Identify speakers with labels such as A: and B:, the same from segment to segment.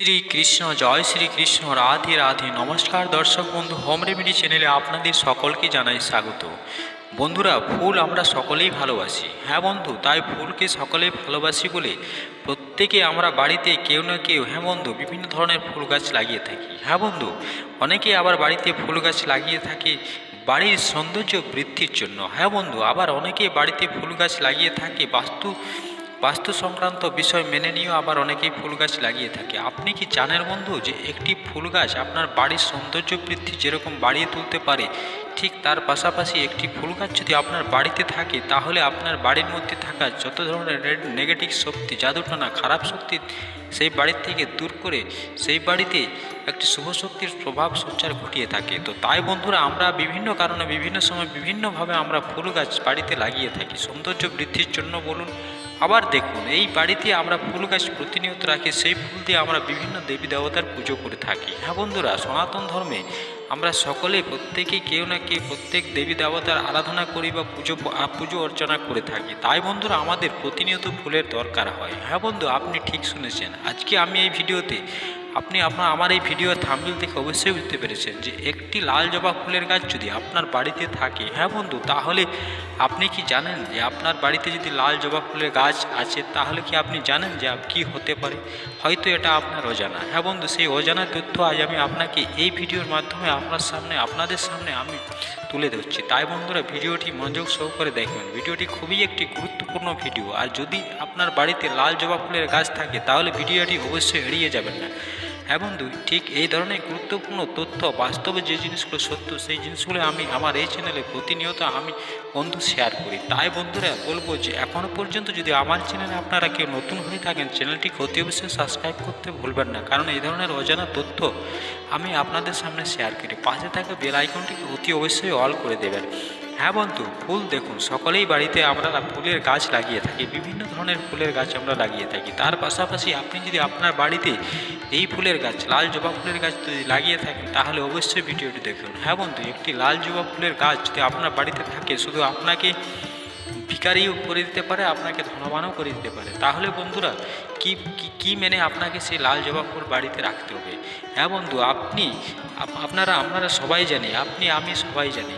A: শ্রীকৃষ্ণ, জয় শ্রীকৃষ্ণ, রাধে রাধে। নমস্কার দর্শক বন্ধু হোম রেমেডি চ্যানেলে আপনাদের সকলকে জানাই স্বাগত। বন্ধুরা, ফুল আমরা সকলেই ভালোবাসি। হ্যাঁ বন্ধু, তাই ফুলকে সকলেই ভালোবাসি বলে প্রত্যেকে আমরা বাড়িতে কেউ না কেউ হ্যাঁ বন্ধু, বিভিন্ন ধরনের ফুল গাছ লাগিয়ে থাকি। হ্যাঁ বন্ধু, অনেকে আবার বাড়িতে ফুল গাছ লাগিয়ে থাকে বাড়ির সৌন্দর্য বৃদ্ধির জন্য। হ্যাঁ বন্ধু, আবার অনেকে বাড়িতে ফুল গাছ লাগিয়ে থাকে বাস্তু বাস্তু সংক্রান্ত বিষয় মেনে নিয়েও আবার অনেকেই ফুল গাছ লাগিয়ে থাকে। আপনি কি জানেন বন্ধু যে একটি ফুল গাছ আপনার বাড়ির সৌন্দর্য বৃদ্ধি যেরকম বাড়িয়ে তুলতে পারে, ঠিক তার পাশাপাশি একটি ফুল গাছ যদি আপনার বাড়িতে থাকে, তাহলে আপনার বাড়ির মধ্যে থাকা যত ধরনের নেগেটিভ শক্তি, জাদুটনা, খারাপ শক্তি সেই বাড়ির থেকে দূর করে সেই বাড়িতে একটি শুভ শক্তির প্রভাব সঞ্চার ঘটিয়ে থাকে। তো তাই বন্ধুরা আমরা বিভিন্ন কারণে বিভিন্ন সময় বিভিন্নভাবে আমরা ফুল গাছ বাড়িতে লাগিয়ে থাকি। সৌন্দর্য বৃদ্ধির জন্য বলুন আবার দেখুন, এই বাড়িতে আমরা ফুল গাছ প্রতিনিয়ত রাখি, সেই ফুল দিয়ে আমরা বিভিন্ন দেবী দেবতার পুজো করে থাকি। হ্যাঁ বন্ধুরা, সনাতন ধর্মে আমরা সকলে প্রত্যেকেই কেউ না কেউ প্রত্যেক দেবী দেবতার আরাধনা করি বা পুজো পুজো অর্চনা করে থাকি। তাই বন্ধুরা, আমাদের প্রতিনিয়ত ফুলের দরকার হয়। হ্যাঁ বন্ধু, আপনি ঠিক শুনেছেন। আজকে আমি এই ভিডিওতে আপনি আপনার, আমার এই ভিডিও থামবিল থেকে অবশ্যই বুঝতে পেরেছেন যে একটি লাল জবা ফুলের গাছ যদি আপনার বাড়িতে থাকে হ্যাঁ বন্ধু, তাহলে আপনি কি জানেন যে আপনার বাড়িতে যদি লাল জবা ফুলের গাছ আছে, তাহলে কি আপনি জানেন যে কি হতে পারে? হয়তো এটা আপনার অজানা। হ্যাঁ বন্ধু, সেই অজানা তথ্য আজ আমি আপনাকে এই ভিডিওর মাধ্যমে আপনার সামনে, আপনাদের সামনে আমি তুলে ধরছি। তাই বন্ধুরা, ভিডিওটি মনোযোগ সহকারে দেখবেন। ভিডিওটি খুবই একটি গুরুত্বপূর্ণ ভিডিও। আর যদি আপনার বাড়িতে লাল জবা ফুলের গাছ থাকে, তাহলে ভিডিওটি অবশ্যই এড়িয়ে যাবেন না। হ্যাঁ দুই ঠিক এই ধরনের গুরুত্বপূর্ণ তথ্য, বাস্তবে যে জিনিসগুলো সত্য, সেই জিনিসগুলো আমি আমার এই চ্যানেলে প্রতিনিয়ত আমি বন্ধু শেয়ার করি। তাই বন্ধুরা, বলব যে এখনও পর্যন্ত যদি আমার চ্যানেলে আপনারা কেউ নতুন হয়ে থাকেন চ্যানেলটি অতি অবশ্যই সাবস্ক্রাইব করতে ভুলবেন না। কারণ এই ধরনের অজানা তথ্য আমি আপনাদের সামনে শেয়ার করি। পাশে থাকা বেল আইকনটিকে অতি অবশ্যই অল করে দেবেন। হ্যাঁ বন্ধু, ফুল দেখুন। সকলেই বাড়িতে আমরা ফুলের গাছ লাগিয়ে থাকি, বিভিন্ন ধরনের ফুলের গাছ আমরা লাগিয়ে থাকি। তার পাশাপাশি আপনি যদি আপনার বাড়িতে এই ফুলের গাছ, লাল জবা ফুলের গাছ যদি লাগিয়ে থাকেন, তাহলে অবশ্যই ভিডিওটি দেখুন। হ্যাঁ বন্ধু, একটি লাল জবা ফুলের গাছ যদি আপনার বাড়িতে থাকে, শুধু আপনাকে ভিকারিও করে দিতে পারে, আপনাকে ধনবানও করে দিতে পারে। তাহলে বন্ধুরা, কি, কি- মেনে আপনাকে সেই লাল জবা ফুল বাড়িতে রাখতে হবে? হ্যাঁ বন্ধু, আপনি আপনারা আপনারা সবাই জানি, আপনি, আমি সবাই জানি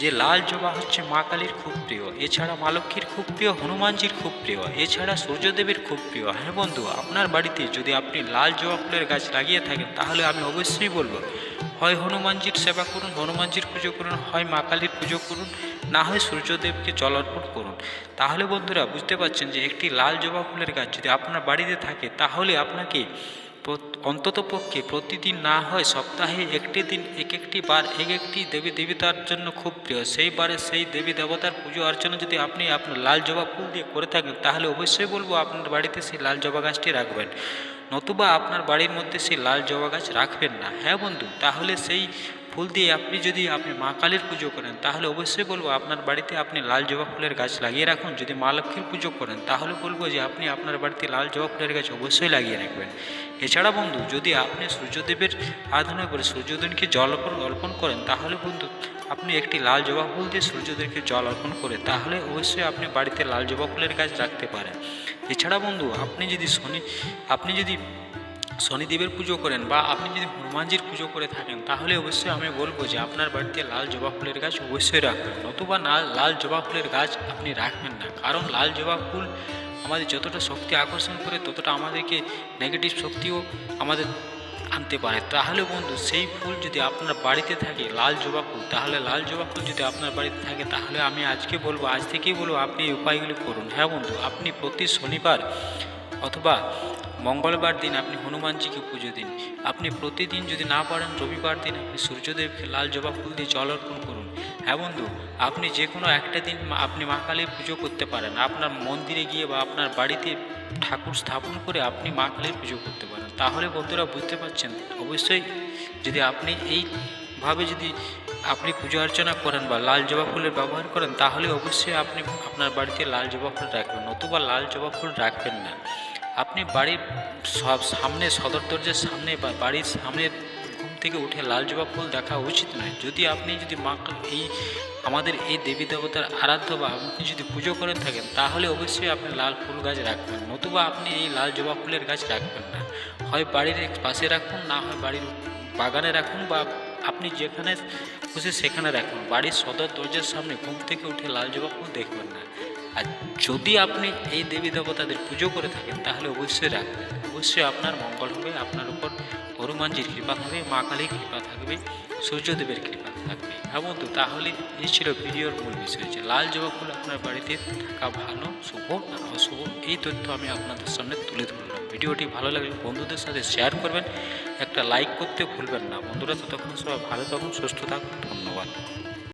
A: যে লাল জবা হচ্ছে মা কালীর খুব প্রিয়, এছাড়া মা লক্ষ্মীর খুব প্রিয়, হনুমানজির খুব প্রিয়, এছাড়া সূর্যদেবের খুব প্রিয়। হ্যাঁ বন্ধু, আপনার বাড়িতে যদি আপনি লাল জবা ফুলের গাছ লাগিয়ে থাকেন, তাহলে আমি অবশ্যই বলব, হয় হনুমানজির সেবা করুন, হনুমানজির পুজো করুন, হয় মা কালীর পুজো করুন, না হয় সূর্যদেবকে জল অর্পণ করুন। তাহলে বন্ধুরা বুঝতে পারছেন যে একটি লাল জবা ফুলের গাছ যদি আপনার বাড়িতে থাকে, তাহলে আপনাকে প্রত- অন্তত পক্ষে প্রতিদিন না হয় সপ্তাহে একটি দিন, এক একটি বার, এক একটি দেবী দেবতার জন্য খুব প্রিয়। সেই বারে সেই দেবী দেবতার পুজো অর্চনা যদি আপনি আপনার লাল জবা ফুল দিয়ে করে থাকেন, তাহলে অবশ্যই বলব আপনার বাড়িতে সেই লাল জবা গাছটি রাখবেন। নতুবা আপনার বাড়ির মধ্যে সেই লাল জবা গাছ রাখবেন না। হ্যাঁ বন্ধু, তাহলে সেই ফুল দিয়ে আপনি যদি আপনি মা কালীর পুজো করেন, তাহলে অবশ্যই বলব আপনার বাড়িতে আপনি লাল জবা ফুলের গাছ লাগিয়ে রাখুন। যদি মা লক্ষ্মীর পুজো করেন, তাহলে বলব যে আপনি আপনার বাড়িতে লাল জবা ফুলের গাছ অবশ্যই লাগিয়ে রাখবেন। এছাড়া বন্ধু, যদি আপনি সূর্যদেবের আরাধনা করে সূর্যদেবকে জল অর্পণ অর্পণ করেন, তাহলে বন্ধু, আপনি একটি লাল জবা ফুল দিয়ে সূর্যদেবকে জল অর্পণ করে, তাহলে অবশ্যই আপনি বাড়িতে লাল জবা ফুলের গাছ রাখতে পারেন। এছাড়া বন্ধু, আপনি যদি শনি, আপনি যদি শনিদেবের পুজো করেন বা আপনি যদি হনুমানজির পুজো করে থাকেন, তাহলে অবশ্যই আমি বলব যে আপনার বাড়িতে লাল জবা ফুলের গাছ অবশ্যই রাখবেন। নতুবা না, লাল জবা ফুলের গাছ আপনি রাখবেন না। কারণ লাল জবা ফুল আমাদের যতটা শক্তি আকর্ষণ করে, ততটা আমাদেরকে নেগেটিভ শক্তিও আমাদের আনতে পারে। তাহলে বন্ধু, সেই ফুল যদি আপনার বাড়িতে থাকে, লাল জবা ফুল, তাহলে লাল জবা ফুল যদি আপনার বাড়িতে থাকে, তাহলে আমি আজকে বলব, আজ থেকেই বলব, আপনি এই উপায়গুলি করুন। হ্যাঁ বন্ধু, আপনি প্রতি শনিবার অথবা মঙ্গলবার দিন আপনি হনুমানজিকে পুজো দিন। আপনি প্রতিদিন যদি না পারেন, রবিবার দিন আপনি সূর্যদেবকে লাল জবা ফুল দিয়ে জল অর্পণ করুন। হ্যাঁ বন্ধু, আপনি যে কোনো একটা দিন আপনি মা কালীর পুজো করতে পারেন। আপনার মন্দিরে গিয়ে বা আপনার বাড়িতে ঠাকুর স্থাপন করে আপনি মা কালীর পুজো করতে পারেন। তাহলে বন্ধুরা বুঝতে পারছেন, অবশ্যই যদি আপনি এইভাবে যদি আপনি পুজো অর্চনা করেন বা লাল জবা ফুলের ব্যবহার করেন, তাহলে অবশ্যই আপনি আপনার বাড়িতে লাল জবা ফুল রাখবেন নতুবা লাল জবা ফুল রাখবেন না। আপনি বাড়ির সব সামনে, সদর দরজার সামনে বা বাড়ির সামনের ঘুম থেকে উঠে লাল জবা ফুল দেখা উচিত নয়। যদি আপনি যদি মা এই আমাদের এই দেবী দেবতার আরাধ্য বা আপনি যদি পুজো করে থাকেন, তাহলে অবশ্যই আপনি লাল ফুল গাছ রাখবেন, নতুবা আপনি এই লাল জবা ফুলের গাছ রাখবেন না। হয় বাড়ির পাশে রাখুন, না হয় বাড়ির বাগানে রাখুন বা আপনি যেখানে খুশি সেখানে রাখুন। বাড়ির সদর দরজার সামনে ঘুম থেকে উঠে লাল জবা ফুল দেখবেন না। আর যদি আপনি এই দেবী দেবতাদের পুজো করে থাকেন, তাহলে অবশ্যই রাখবেন। অবশ্যই আপনার মঙ্গল হবে, আপনার উপর হনুমানজির কৃপা থাকবে, মা কালীর কৃপা থাকবে, সূর্যদেবের কৃপা থাকবে। হ্যাঁ বন্ধু, তাহলে এই ছিল ভিডিওর মূল বিষয় যে লাল জবা ফুল আপনার বাড়িতে থাকা ভালো, শুভ না অশুভ, এই তথ্য আমি আপনাদের সামনে তুলে ধরলাম। ভিডিওটি ভালো লাগলে বন্ধুদের সাথে শেয়ার করবেন, একটা লাইক করতে ভুলবেন না। বন্ধুরা, ততক্ষণ সবাই ভালো থাকুন, সুস্থ থাকুন, ধন্যবাদ।